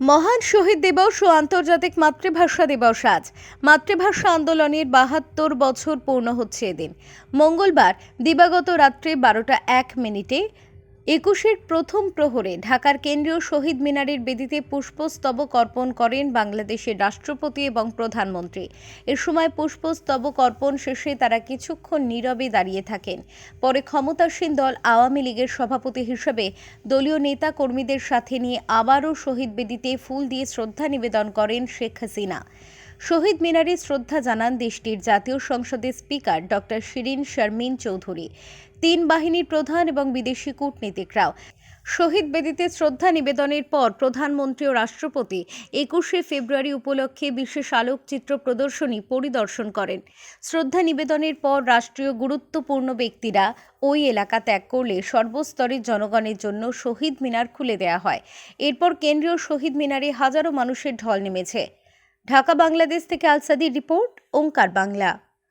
মহান শহীদ দিবস ও আন্তর্জাতিক মাতৃভাষা দিবস আজ। মাতৃভাষা আন্দোলনের বাহাত্তর বছর পূর্ণ হচ্ছে এদিন। মঙ্গলবার দিবাগত রাত্রে বারোটা এক মিনিটে একুশের প্রথম প্রহরে ঢাকার কেন্দ্রীয় শহীদ মিনারের বেদিতে পুষ্পস্তবক অর্পণ করেন বাংলাদেশের রাষ্ট্রপতি এবং প্রধানমন্ত্রী। এ সময় পুষ্পস্তবক অর্পণ শেষে তারা কিছুক্ষণ নীরবে দাঁড়িয়ে থাকেন। পরে ক্ষমতাসীন দল আওয়ামী লীগের সভাপতি হিসেবে দলীয় নেতা কর্মীদের সাথে নিয়ে আবারও শহীদ বেদিতে ফুল দিয়ে শ্রদ্ধা নিবেদন করেন শেখ হাসিনা। শহীদ মিনারে শ্রদ্ধা জানান দেশটির জাতীয় সংসদের স্পিকার ডক্টর শিরিন শারমিন চৌধুরী। তিন বাহিনীর প্রধান এবং বিদেশি কূটনীতিকরাও। শহীদ বেদিতে শ্রদ্ধা নিবেদনের পর প্রধানমন্ত্রী ও রাষ্ট্রপতি একুশে ফেব্রুয়ারি উপলক্ষে বিশেষ আলোকচিত্র প্রদর্শনী পরিদর্শন করেন। শ্রদ্ধা নিবেদনের পর রাষ্ট্রীয় গুরুত্বপূর্ণ ব্যক্তিরা ওই এলাকা ত্যাগ করলে সর্বস্তরের জনগণের জন্য শহীদ মিনার খুলে দেওয়া হয়। এরপর কেন্দ্রীয় শহীদ মিনারে হাজারো মানুষের ঢল নেমেছে। ঢাকা বাংলাদেশ থেকে আলসাদি রিপোর্ট ওঙ্কার বাংলা।